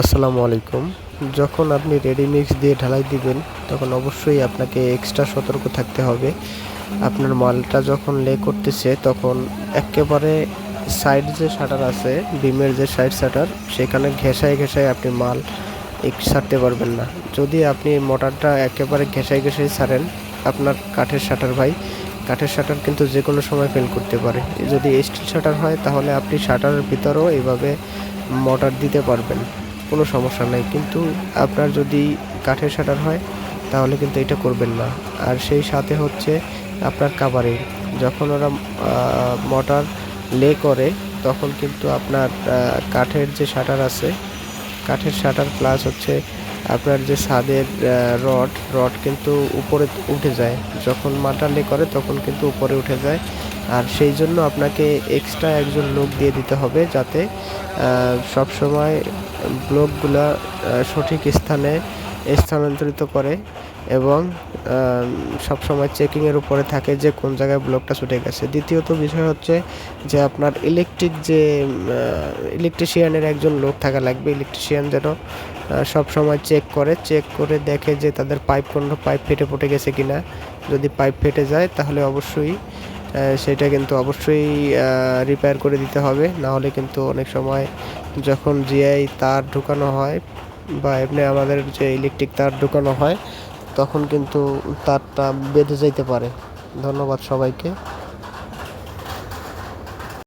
আসসালামু আলাইকুম। যখন আপনি রেডিমিক্স দিয়ে ঢালাই দিবেন, তখন অবশ্যই আপনাকে এক্সট্রা সতর্ক থাকতে হবে। আপনার মালটা যখন লে করতেছে, তখন একেবারে সাইড যে শাটার আছে বিমের যে সাইড শাটার সেখানে ঘেঁষায় ঘেঁষায় আপনি মাল ছাড়তে পারবেন না। যদি আপনি মোটরটা একেবারে ঘেঁষায় ঘেঁষায় ছাড়েন, আপনার কাঠের শাটার ভাই, কাঠের শাটার কিন্তু যে কোনো সময় ফেল করতে পারে। যদি স্টিল শাটার হয়, তাহলে আপনি শাটারের ভিতরেও এইভাবে মোটর দিতে পারবেন। কোনো সমস্যা নাই। কিন্তু আপনার যদি কাঠের শাটার হয়, তাহলে কিন্তু এটা করবেন না। আর সেই সাথে হচ্ছে আপনার কাভারিং। যখন ওরা মোটর লে করে, তখন কিন্তু আপনার কাঠের যে শাটার আছে, কাঠের শাটার প্লাস হচ্ছে আপনার যে ছাদের রড রড কিন্তু উপরে উঠে যায়। যখন মাটালে করে, তখন কিন্তু উপরে উঠে যায়। আর সেই জন্য আপনাকে এক্সট্রা একজন লোক দিয়ে দিতে হবে যাতে সব সময় ব্লকগুলা সঠিক স্থানে স্থানান্তরিত করে এবং সব সময় চেকিংয়ের উপরে থাকে যে কোন জায়গায় ব্লকটা ছুটে গেছে। দ্বিতীয়ত বিষয় হচ্ছে যে আপনার ইলেকট্রিক যে ইলেকট্রিশিয়ানের একজন লোক থাকা লাগবে। ইলেকট্রিশিয়ান যেন সব সময় চেক করে চেক করে দেখে যে তাদের পাইপ কোনো পাইপ ফেটে পড়ে গেছে কিনা। যদি পাইপ ফেটে যায় তাহলে অবশ্যই সেটা কিন্তু অবশ্যই রিপেয়ার করে দিতে হবে। না হলে কিন্তু অনেক সময় যখন জিআই তার ঢুকানো হয় বা এমনি আমাদের যে ইলেকট্রিক তার ঢুকানো হয়, তখন কিন্তু তারটা বেঁধে যাইতে পারে। ধন্যবাদ সবাইকে।